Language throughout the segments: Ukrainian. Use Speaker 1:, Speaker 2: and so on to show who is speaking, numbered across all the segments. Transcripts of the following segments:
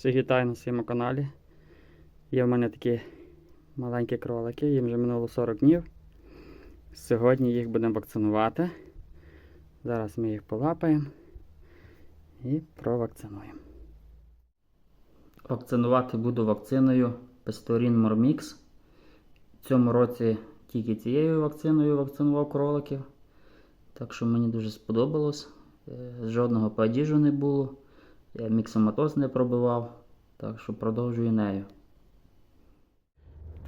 Speaker 1: Всіх вітаю на своєму каналі. Є в мене такі маленькі кролики, їм вже минуло 40 днів. Сьогодні їх будемо вакцинувати. Зараз ми їх полапаємо і провакцинуємо. Вакцинувати буду вакциною Песторін Мормікс. В цьому році тільки цією вакциною вакцинував кроликів. Так що мені дуже сподобалось. Е, Жодного падіжу не було. Я міксоматоз не пробивав, так що продовжую нею.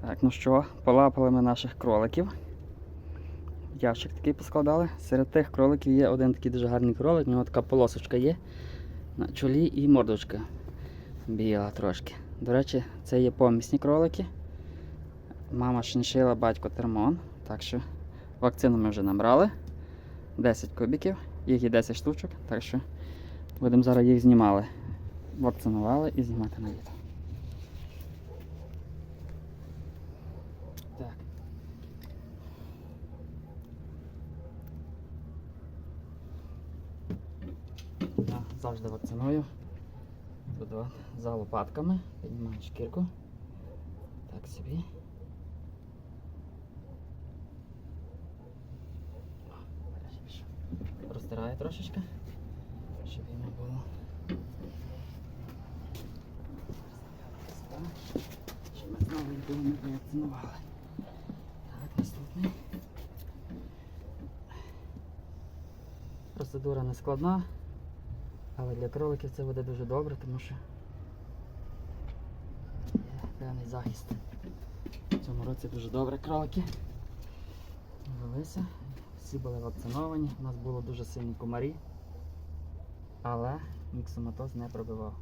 Speaker 1: Так, ну що, полапали ми наших кроликів. Ящик такий поскладали. Серед тих кроликів є один такий дуже гарний кролик, у нього така полосочка є на чолі і мордочка біла трошки. До речі, це є помісні кролики. Мама шиншила, батько термон. Так що вакцину ми вже набрали. 10 кубиків, їх є 10 штучок, так що будемо зараз їх знімали. Вакцинували і знімати на відео. Так. Я завжди вакциную. Тут за лопатками. Піднімаю шкірку. Так собі. Розтираю трошечки, його не провакцинували. Так, наступний. Процедура не складна, але для кроликів це буде дуже добре, тому що є певний захист. В цьому році дуже добре кролики. Велися. Всі були вакциновані. У нас було дуже сильні комарі, але міксоматоз не пробивав.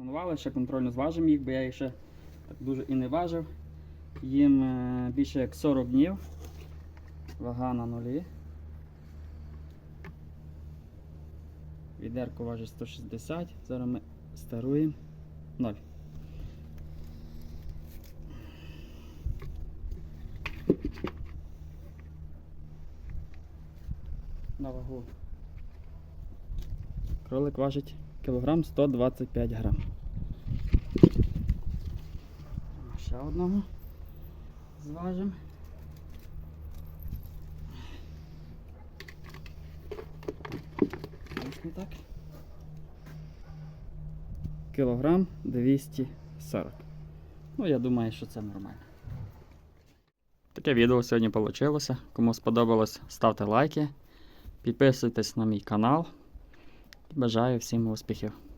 Speaker 1: Планували, ще контрольно зважимо їх, бо я їх ще так дуже і не важив. Їм е, більше як 40 днів. Вага на нулі. Відерко важить 160. Зараз ми старуємо 0. На вагу. Кролик важить кілограм 125 грам. Ще одного зважимо. Не так. Кілограм 240. Ну, я думаю, що це нормально. Таке відео сьогодні вийшло. Кому сподобалось, ставте лайки, підписуйтесь на мій канал. Бажаю всім успіхів!